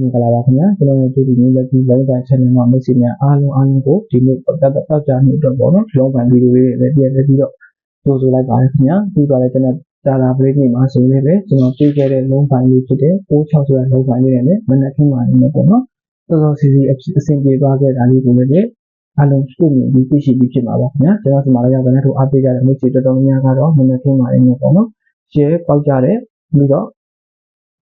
မင်္ဂလာပါခင်ဗျာကျွန်တော်ရဲ့ YouTube မျိုးလက်ပြီးလုံးပိုင်း channel မှာမိတ်ဆွေများအားလုံးအားလုံးကိုဒီနေ့ပတ်သက်တော့ကြာနေအတွက်ပေါ့နော်လုံးပိုင်းဗီဒီယိုလေးတွေလည်းပြန်လက်ပြီးတော့ကြိုးဆိုလိုက်ပါတယ်ခင်ဗျာပြီးတော့လည်းကျွန်တော်ဒါလာပလေးနေမှာဆိုရင်လည်းကျွန်တော်ပြေးခဲ့တဲ့လုံးပိုင်းလေးဖြစ်တဲ့96ဆိုတဲ့လုံးပိုင်းလေးနဲ့လည်းမနက်ခင်းမှာနေပေါ့နော်တော်တော်စီစီအဆင်ပြေသွားခဲ့တာလေးကိုလည်းအားလုံးတွေ့မြင်ပြီးသိရှိပြီးဖြစ်မှာပါခင်ဗျာကျွန်တော်ဒီမှာလည်းကျွန်တော်တို့အားပေးကြတဲ့မိတ်ဆွေတော်တော်များများကတော့မနက်ခင်းမှာနေပေါ့နော် share ပေါက်ကြတယ်ပြီးတော့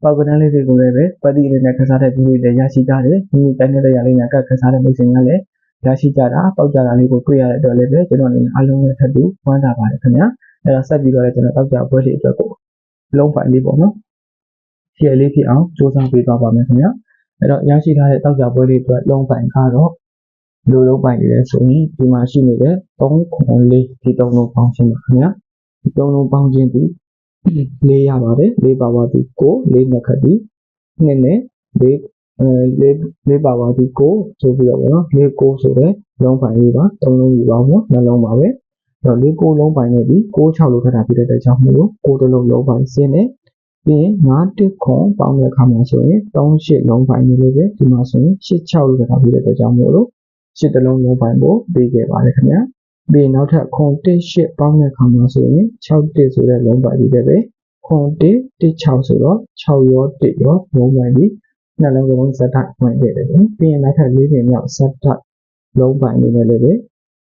ပေါက်ကနန်းလေးတွေကိုလည်းပဲပတ်တိလေးနဲ့ခစားတဲ့ဒီလေးတွေရရှိကြတယ်ဒီတိုင်းတဲ့ရလေးနဲ့ကခစားတဲ့မိတ်ဆွေများလည်းရရှိကြတာပေါက်ကြတာလေးကိုတွေ့ရတဲ့အတွက်လည်းပဲကျွန်တော်အနေနဲ့အားလုံးနဲ့ထပ်တူဝမ်းသာပါတယ်ခင်ဗျာအဲ့တော့ဆက်ပြီးတော့လည်းကျွန်တော်တောက်ကြပွဲလေးအတွက်ကိုလုံးပိုင်လေးပေါ့နော် share လေးဖြစ်အောင်စူးစမ်းပေးသွားပါမယ်ခင်ဗျာအဲ့တော့ရရှိထားတဲ့တောက်ကြပွဲလေးအတွက်လုံးပိုင်ကတော့လူလုံးပိုင်နေလဲဆိုရင်ဒီမှာရှိနေတဲ့3ခွန်လေးဒီ3လုံးပေါင်းခြင်းပါခင်ဗျာဒီ3လုံးပေါင်းခြင်းဒီ လေးရပါတယ်လေးပါပါဒီကိုလေးနှစ်ခတ်ဒီနှစ်နဲ့လေးအဲလေးလေးပါပါဒီကိုဆိုပြီးတော့ဗောနော်လေးကိုဆိုတဲ့လုံးပိုင်လေးပါသုံးလုံးယူပါဦးနှလုံးပါပဲအဲ့တော့လေးကိုလုံးပိုင်နဲ့ဒီ6 6လို့ထပ်တာဖြစ်တဲ့အတွက်ကြောင့်မို့လို့ကိုတစ်လုံးလုံးပိုင်စင်းနဲ့ပြီးရင်9တစ်ခွန်ပေါင်းတဲ့အခါမှာဆိုရင်3 8လုံးပိုင်နေလို့ပဲဒီမှာဆိုရင်8 6လို့ထပ်တာဖြစ်တဲ့အတွက်ကြောင့်မို့လို့8တစ်လုံးလုံးပိုင်ကိုပေးခဲ့ပါတယ်ခင်ဗျာ ပြီးနောက်ထပ်ခွန်1 8ပေါင်းတဲ့အခါမှာဆိုရင်6တစ်ဆိုတဲ့လုံးပိုင်လေးတွေပဲခွန်1 1 6ဆိုတော့6ရော1ရောလုံးပိုင်ပြီးနှလုံးလုံးဇက်တိုက်ဝင်ခဲ့တယ်ပေါ့ပြီးရင်နောက်ထပ်၄ပြင်မြောက်ဇက်တိုက်လုံးပိုင်လေးနဲ့လည်းပဲ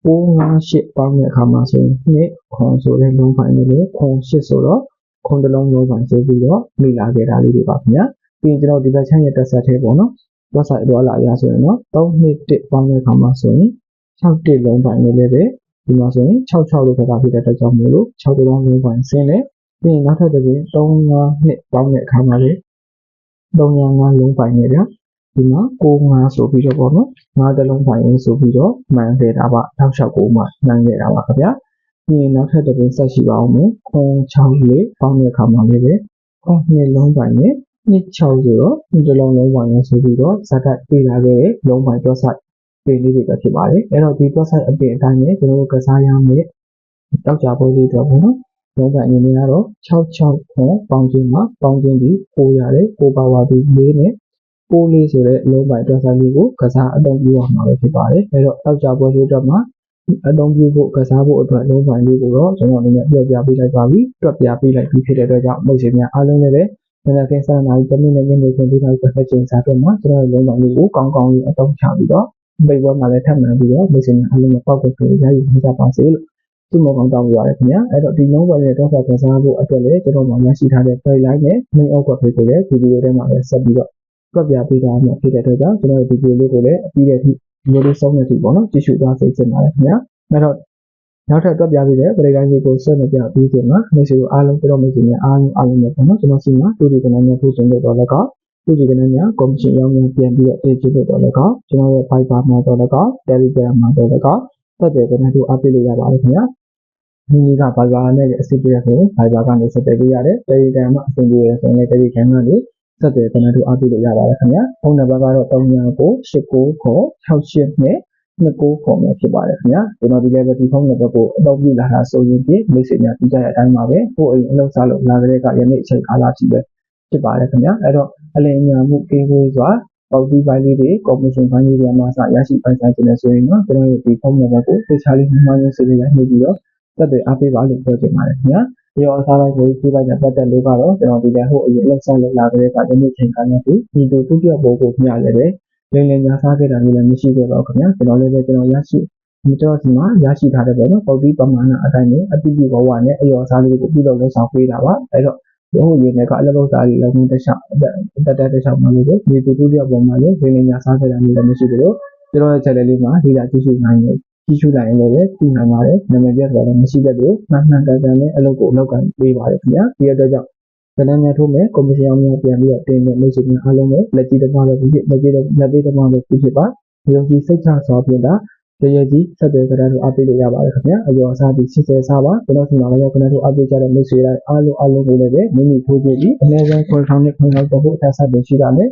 9 5 8ပေါင်းတဲ့အခါမှာဆိုရင်2ခွန်ဆိုတဲ့လုံးပိုင်လေးလည်းခွန်8ဆိုတော့ခွန်တစ်လုံးလုံးပိုင်ဆိုပြီးတော့မိလာခဲ့တာလေးတွေပါခင်ဗျာပြီးရင်ကျွန်တော်ဒီဘက်ချမ်းရဲ့တက်ဆက်သေးပေါ့နော် website တော့လာရဆိုရင်တော့3နှစ်1ပေါင်းတဲ့အခါမှာဆိုရင်6တစ်လုံးပိုင်လေးလည်းပဲ ဒီမှာဆိုရင်66လို့ခက်တာဖြစ်တဲ့အတွက်ကြောင့်မို့လို့6တစ်လုံးလုံးပိုင်ဆင်းတယ်ပြီးရင်နောက်ထပ်တစ်ပြင်3 5နှစ်ပေါင်းတဲ့အခါမှာလေ3 5လုံးပိုင်နေဗျာဒီမှာ9 5ဆိုပြီးတော့ပေါ့နော်5တလုံးပိုင်ရေးဆိုပြီးတော့မှန်ခဲ့တာပါနောက်လျှောက်ကိုမှမှန်ခဲ့တာပါခင်ဗျာပြီးရင်နောက်ထပ်တစ်ပြင်ဆက်ရှိပါအောင်မယ်ခွန်6လေးပေါင်းတဲ့အခါမှာလေပဲခွန်2လုံးပိုင်နဲ့နှစ်6ဆိုတော့ဒီတစ်လုံးလုံးပိုင်ရဆိုပြီးတော့ဇာတ်တက်ပြေးလာခဲ့တဲ့လုံးပိုင်တော့ site ပေလေးတွေပဲဖြစ်ပါတယ်အဲ့တော့ဒီ website အပြင်အတိုင်းနဲ့ကျွန်တော်တို့ကစားရမယ်တောက်ကြပွဲလေးတော့ပေါ့နော်လုံးပိုင်အနေနဲ့ကတော့66ခွန်ပေါင်းခြင်းမှာပေါင်းခြင်းဒီပိုရတယ်ပိုပါဝါဒီ၄နဲ့ပိုးလေးဆိုတဲ့လုံးပိုင်တွက်ဆိုင်လေးကိုကစားအသုံးပြုရမှာပဲဖြစ်ပါတယ်အဲ့တော့တောက်ကြပွဲလေးတော့မှာအသုံးပြုဖို့ကစားဖို့အတွက်လုံးပိုင်လေးကိုတော့ကျွန်တော်အနေနဲ့ပြောပြပေးလိုက်ပါပြီတွက်ပြပေးလိုက်ပြီးဖြစ်တဲ့အတွက်ကြောင့်မိတ်ဆွေများအားလုံးလည်းပဲနည်းနည်းကင်းစားနိုင်တဲ့နေ့နဲ့ညနေခင်းဒီနောက်တစ်ချိန်စားတော့မှကျွန်တော်လုံးပိုင်လေးကိုကောင်းကောင်းလေးအသုံးချပြီးတော့ မိတ်ဝဲမှာလည်းထပ်မံပြီးတော့မိတ်ဆွေများအားလုံးမပောက်ကွယ်ကြရည်ကြပါစေလို့သူ့မောကောင်တောင်းပြရတယ်ခင်ဗျာအဲ့တော့ဒီလုံးပေါ်ရဲ့တော့ကစားဖို့အတွက်လည်းကျွန်တော်မှရရှိထားတဲ့ play line နဲ့ main output တွေကိုလည်းဒီဗီဒီယိုထဲမှာလည်းဆက်ပြီးတော့တွက်ပြပေးထားမှာဖြစ်တဲ့အတွက်ကြောင့်ကျွန်တော်ဒီဗီဒီယိုလေးကိုလည်းအပြီးတဲ့အထိဒီလိုလေးဆုံးတဲ့အထိပေါ့နော်ကြည့်ရှုသွားစေချင်ပါတယ်ခင်ဗျာအဲ့တော့နောက်ထပ်တွက်ပြပေးတဲ့ play line တွေကိုဆက်နေပြပြီးချိန်မှာမိတ်ဆွေတို့အားလုံးကျွန်တော်မိတ်ဆွေများအားလုံးအားလုံးနဲ့ပေါ့နော်ကျွန်တော်စီမှာတူဒီကနေများပြုစုနေတော့လည်းကော သူဒီကနေများကော်မရှင်ရောင်းများပြန်ပြီးတော့အေးကျလို့တော့လည်းကောကျွန်တော်ရဲ့ Fiverr မှာတော့လည်းကော Telegram မှာတော့လည်းကောသက်တယ်ကနေတို့အားပေးလို့ရပါတယ်ခင်ဗျာမိမိက Fiverr နဲ့အစစ်ပြရဆိုရင် Fiverr ကနေဆက်သွယ်ပေးရတယ် Telegram မှာအဆင်ပြေရဆိုရင် Telegram ကနေဆက်သွယ်ကနေတို့အားပေးလို့ရပါတယ်ခင်ဗျာဖုန်းနံပါတ်ကတော့3998ခေါ်68နဲ့29ခေါ်မှာဖြစ်ပါတယ်ခင်ဗျာကျွန်တော်ဒီ level ဒီဖုန်းနံပါတ်ကိုအသုံးပြုလာတာဆိုရင်ဒီမိတ်ဆွေများပြီးကြတဲ့အတိုင်းပါပဲကိုယ်အိမ်အလုပ်စားလို့လာကြတဲ့ကယနေ့အချိန်ကာလထိပဲ ဖြစ်ပါတယ်ခင်ဗျာအဲ့တော့အလင်းညာမှုကင်းဝေးစွာပေါက်တီးပိုင်းလေးတွေကော်မရှင်ပိုင်းလေးတွေမှာစရရှိပိုင်ဆိုင်ခြင်းနဲ့ဆိုရင်တော့ကျွန်တော်တို့ဒီဖုန်းနံပါတ်ကိုသေချာလေးမှန်မှန်ဆွေးနွေးရနေပြီးတော့သက်တွေအားပေးပါလို့ပြောချင်ပါတယ်ခင်ဗျာဒီရောအစားပိုင်းကိုဒီပိုင်းနဲ့ပတ်သက်လို့ကတော့ကျွန်တော်ဒီလည်းဟိုအရင်လက်ဆောင်လောက်လာကြတဲ့ကယနေ့ချိန်ကလည်းဒီလိုသူပြဖို့ကိုမျှလည်းပဲလင်းလင်းညာစားခဲ့တာမျိုးလည်းမရှိခဲ့ပါဘူးခင်ဗျာကျွန်တော်လည်းပဲကျွန်တော်ရရှိဒီတော့ဒီမှာရရှိထားတဲ့ပေါ့နော်ပေါက်တီးပမာဏအတိုင်းနဲ့အတိအကျဘဝနဲ့အရောစားလေးကိုပြုလုပ်လုပ်ဆောင်ပေးတာပါအဲ့တော့ဒီ ဟိုရင်းနဲ့ကအလုပ်လုပ်သားတွေလည်းတခြားတက်တက်တခြားမှလို့ဒီတူတူပြပုံမှာလည်းလင်းလင်းညာစားခဲ့တာမျိုးလည်းမရှိဘူးလို့ကျွန်တော်ရဲ့ channel လေးမှာဒီလာကြည့်ရှုနိုင်တယ်ကြည့်ရှုနိုင်ရင်လည်းသိနိုင်ပါတယ်နာမည်ပြတ်တော့လည်းမရှိတတ်ဘူးမှန်မှန်ကန်ကန်နဲ့အလုပ်ကိုအလုပ်ကန်ပေးပါတယ်ခင်ဗျာဒီအတွက်ကြောင့်ဗနန်းများထိုးမယ်ကော်မရှင်အောင်များပြန်ပြီးတော့တင်တဲ့မိတ်ဆွေများအားလုံးကိုလက်ကြည့်တစ်ပါးပဲဖြစ်လက်ကြည့်လက်သေးတစ်ပါးပဲဖြစ်ပါယုံကြည်စိတ်ချစွာဖြင့်ဒါ ရရကြီးဆက်သွယ်ကြတဲ့တို့အပိလို့ရပါတယ်ခင်ဗျာအယောအစားပြီး80စားပါကျွန်တော်ဒီမှာလည်းကျွန်တော်တို့အပိကြတဲ့မိတ်ဆွေတိုင်းအားလုံးအားလုံးကိုလည်းပဲမိမိထိုးပြပြီးအနည်းဆုံး9000နဲ့9000တော့ဖို့အထက်ဆက်ပြီးရှိတာနဲ့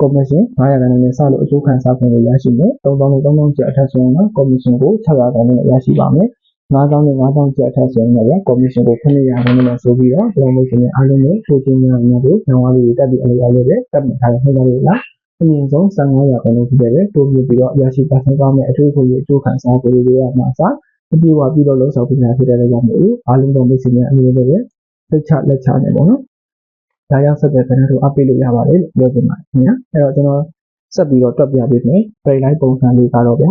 ကော်မရှင်900ခန်းနဲ့စလို့အကျိုးခံစားခွင့်ကိုရရှိမယ်3000နဲ့3000ကျပ်အထက်ဆိုရင်တော့ကော်မရှင်ကို600ခန်းနဲ့ရရှိပါမယ်9000နဲ့9000ကျပ်အထက်ဆိုရင်လည်းကော်မရှင်ကို900ခန်းနဲ့ဆိုပြီးတော့ကျွန်တော်တို့ရှင်အားလုံးနဲ့ထိုးချင်းများများတို့ညောင်းအားလေးတက်ပြီးအလေးအားလေးပဲတက်မှတ်ထားတဲ့နှိမ့်လေးလား အမြင့်ဆုံး15ရာခိုင်နှုန်းဖြစ်တဲ့တိုးပြပြီးတော့ရရှိပါဆိုင်ပါမယ်အထူးဖို့ရအကျိုးခံစားပေးရမှာအစားအပြည့်အဝပြုလုပ်လို့ဆောင်ပြနေတာဖြစ်တဲ့ကြောင့်မို့အားလုံးသောမိတ်ဆွေများအနေနဲ့လည်းလက်ချလက်ချနေပေါ့နော်ဒါရောက်ဆက်တဲ့ခဏတို့အပ်ပေးလို့ရပါတယ်လို့ပြောချင်ပါတယ်ခင်ဗျာအဲ့တော့ကျွန်တော်ဆက်ပြီးတော့တွက်ပြပေးမယ်ပြိုင်လိုက်ပုံစံလေးကတော့ဗျာ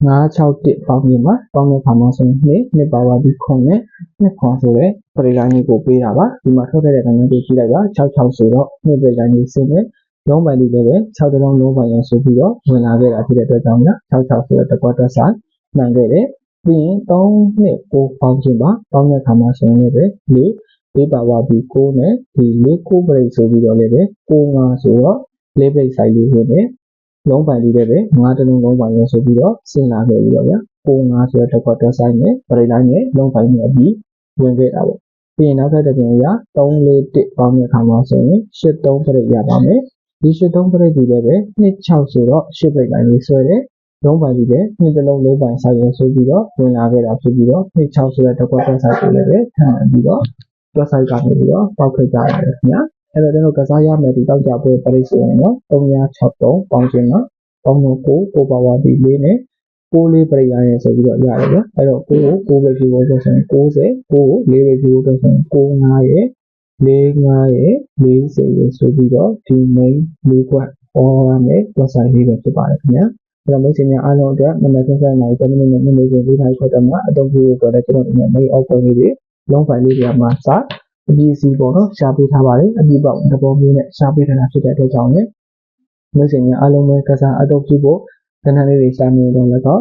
961ပေါင်းပြီးမှာပေါင်းတဲ့ခါမှာဆိုရင်နှစ်နှစ်ပါပါပြီးခွန်နဲ့နှစ်ခွန်ဆိုတဲ့ပရိလိုင်းလေးကိုပေးတာပါဒီမှာထုတ်ခဲ့တဲ့ကဏ္ဍကိုကြည့်လိုက်ပါ66ဆိုတော့နှစ်ပရိလိုင်းလေးစင်းနဲ့လုံးပိုင်လေးလည်းပဲ6တလုံးလုံးပိုင်ရဆိုပြီးတော့ဝင်လာခဲ့တာဖြစ်တဲ့အတွက်ကြောင့်ည66ဆိုတဲ့တကွက်တက်ဆိုင်မှန်ခဲ့တယ်ပြီးရင်3နှစ်ကိုပေါင်းခြင်းပါပေါင်းတဲ့ခါမှာဆိုရင်လည်းပဲ4လေးပါပါပြီး9နဲ့ဒီ4ကိုပရိဆိုပြီးတော့လည်းပဲ9 5ဆိုတော့လေးပရိဆိုင်လေးဝင်တယ် လုံးပိုင်လေးလည်းပဲငါးတလုံးလုံးပိုင်ရဆိုပြီးတော့ဆင်လာခဲ့ပြီးတော့ဗျာပုံငါဆိုတဲ့တစ်ခွက်တက်ဆိုင်နဲ့ပရိလိုင်းနဲ့လုံးပိုင်နဲ့အပြီးဝင်ခဲ့တာပေါ့ပြီးရင်နောက်ထပ်တစ်ပြင်အရာ3 4 1ပေါင်းတဲ့အခါမှာဆိုရင်8 3ပရိရပါမယ်ဒီ8 3ပရိဒီလည်းပဲ26ဆိုတော့8ပရိလိုင်းလေးဆွဲတယ်လုံးပိုင်ဒီလည်းနှစ်တလုံးလုံးပိုင်ဆိုင်ရဆိုပြီးတော့ဝင်လာခဲ့တာဖြစ်ပြီးတော့26ဆိုတဲ့တစ်ခွက်တက်ဆိုင်ကိုလည်းပဲထပ်မှန်ပြီးတော့တွက်ဆိုင်ကနေပြီးတော့ပောက်ခဲ့ကြရတယ်ခင်ဗျာ အဲ့တော့ကျွန်တော်ကစားရမယ်ဒီတောက်ကြပွဲပရိဆိုရင်တော့363ပေါင်းခြင်းမှာပေါင်းတော့9ကိုပါဝါပြီး4နဲ့6လေးပရိယာရယ်ဆိုပြီးတော့ရတယ်ဗျအဲ့တော့9ကို9ပဲဖြည့်ဖို့ဆိုရင်90 9ကို4ပဲဖြည့်ဖို့ဆိုရင်95ရယ်45ရယ်40ရယ်ဆိုပြီးတော့ဒီ main ၄ခွက်ပေါ်ရမယ်တွက်ဆိုင်လေးပဲဖြစ်ပါတယ်ခင်ဗျာအဲ့တော့မိတ်ဆွေများအားလုံးအတွက်မနက်ခင်းဆိုင်မှာ10မိနစ်နဲ့မိနစ်ချင်း၄ထိုင်ခွက်တမှာအသုံးပြုရတော့လည်းကျွန်တော်တို့ main out လေးတွေ long file လေးတွေကမှာစ အပြည့်အစုံပေါ့နော်ရှားပေးထားပါတယ်အပြည့်ပေါက်သဘောမျိုးနဲ့ရှားပေးထားတာဖြစ်တဲ့အတွက်ကြောင့်လည်းမိတ်ဆွေများအားလုံးပဲကစားအတော့ပြုဖို့ကဏ္ဍလေးတွေရှားနေတော့လည်းကော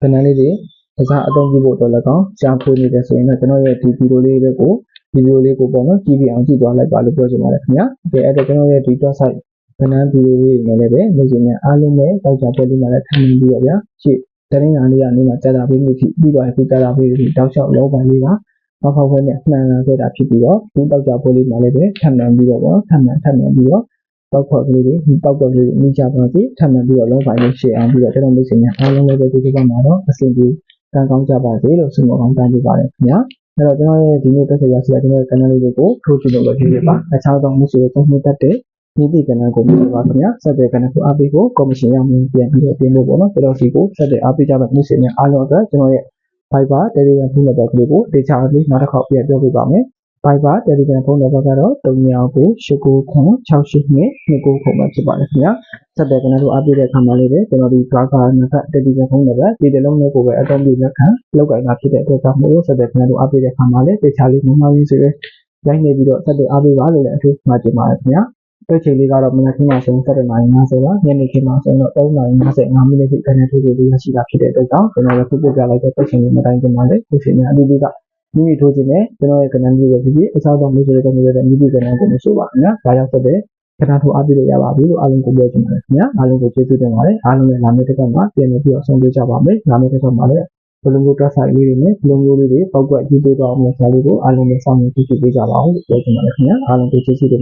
ကဏ္ဍလေးတွေကစားအတော့ပြုဖို့တော့လည်းကောရှားဖွေးနေတယ်ဆိုရင်တော့ကျွန်တော်ရဲ့ဒီဗီဒီယိုလေးတွေကိုဗီဒီယိုလေးကိုပေါ့နော်ကြည့်ပြီးအောင်ကြည့်သွားလိုက်ပါလို့ပြောချင်ပါတယ်ခင်ဗျာ။ဒီအဲ့တော့ကျွန်တော်ရဲ့ဒီ dot site ကဏ္ဍဗီဒီယိုလေးတွေနဲ့လည်းပဲမိတ်ဆွေများအားလုံးပဲတောက်ကြပွဲလေးမှာလည်းထပ်မံပြီးတော့ဗျာရှေ့တရင်းလာလေးကနေမှကြာတာပေးနေပြီပြီးတော့အခုကြာတာပေးနေပြီတောက်လျှောက်လောပိုင်းလေးက မဖောက်ခွဲနဲ့မှန်လာခဲ့တာဖြစ်ပြီးတော့ဒီတောက်ကြပွဲလေးမှာလည်းပဲထပ်မံပြီးတော့ပေါ့ထပ်မံထပ်မံပြီးတော့တောက်ခွက်ကလေးတွေဒီတောက်ခွက်ကလေးတွေမိကြပါစေထပ်မံပြီးတော့လောပိုင်းလေးရှေ့အောင်ပြီးတော့ကျွန်တော်မိတ်ဆွေများအားလုံးလည်းပဲဒီကိစ္စမှာတော့အဆင်ပြေကံကောင်းကြပါစေလို့ဆုမကောင်းတောင်းပေးပါတယ်ခင်ဗျာအဲ့တော့ကျွန်တော်ရဲ့ဒီနေ့တက်ဆက်ရစီကျွန်တော်ရဲ့ channel လေးတွေကိုထိုးကြည့်လို့ပဲဖြစ်ဖြစ်ပါအခြားသောမိတ်ဆွေတွေသုံးသပ်တတ်တဲ့မိသည့်ကဏ္ဍကိုမြင်ပါခင်ဗျာဆက်တဲ့ကဏ္ဍကိုအားပေးဖို့ကော်မရှင်ရမင်းပြန်ပြီးတော့ပြင်ဖို့ပေါ့နော်ကျွန်တော်စီကိုဆက်တဲ့အားပေးကြတဲ့မိတ်ဆွေများအားလုံးအတွက်ကျွန်တော်ရဲ့ Viber Telegram ဖုန်းနံပါတ်ကလေးကိုတေချာလေးနောက်တစ်ခေါက်ပြန်ပြောပြပါမယ် Viber Telegram ဖုန်းနံပါတ်ကတော့39966968နဲ့29ခုမှဖြစ်ပါတယ်ခင်ဗျာဆက်တဲ့ကဏ္ဍကိုအားပေးတဲ့အခါမှာလေးပဲကျွန်တော်ဒီ Driver နံပါတ် Telegram ဖုန်းနံပါတ်ဒီတစ်လုံးလေးကိုပဲအသုံးပြုလက်ခံလောက်ကင်တာဖြစ်တဲ့အတွက်ကြောင့်မို့ဆက်တဲ့ကဏ္ဍကိုအားပေးတဲ့အခါမှာလေးတေချာလေးမမရင်းစေပဲရိုက်နေပြီးတော့ဆက်တဲ့အားပေးပါလို့လည်းအထူးမှာတင်ပါတယ်ခင်ဗျာ တွေ့ချိန်လေးကတော့မနက်ခင်းမှာဆိုရင်7:50ပါညနေခင်းမှာဆိုရင်တော့3:55မိနစ်ထိကနေထိုးပြီးရရှိတာဖြစ်တဲ့အတွက်ကြောင့်ကျွန်တော်လည်းခုပြပြလိုက်တဲ့တွေ့ချိန်လေးမတိုင်းတင်ပါလေခုချိန်များအပြီးပြီးကမိမိထိုးခြင်းနဲ့ကျွန်တော်ရဲ့ကဏ္ဍကြီးပဲဖြစ်ဖြစ်အခြားသောမိတ်ဆွေတွေကနေလည်းမိမိကဏ္ဍကိုမဆိုပါခင်ဗျာဒါကြောင့်ဆက်တဲ့ခဏထိုးအားပေးလို့ရပါပြီလို့အားလုံးကိုပြောချင်ပါတယ်ခင်ဗျာအားလုံးကိုကျေးဇူးတင်ပါတယ်အားလုံးရဲ့နာမည်တစ်ခါမှပြန်ပြီးတော့ဆုံးဖြတ်ကြပါမယ်နာမည်တစ်ခါမှလည်းဘလုံးကိုတွက်ဆိုင်လေးတွေနဲ့ဘလုံးမျိုးလေးတွေပောက်ကွက်ကြည့်ပေးတော့အောင်ဆရာလေးကိုအားလုံးပဲစောင့်နေကြည့်ပေးကြပါဦးလို့ပြောချင်ပါတယ်ခင်ဗျာအားလုံးကိုကျေးဇူးတင်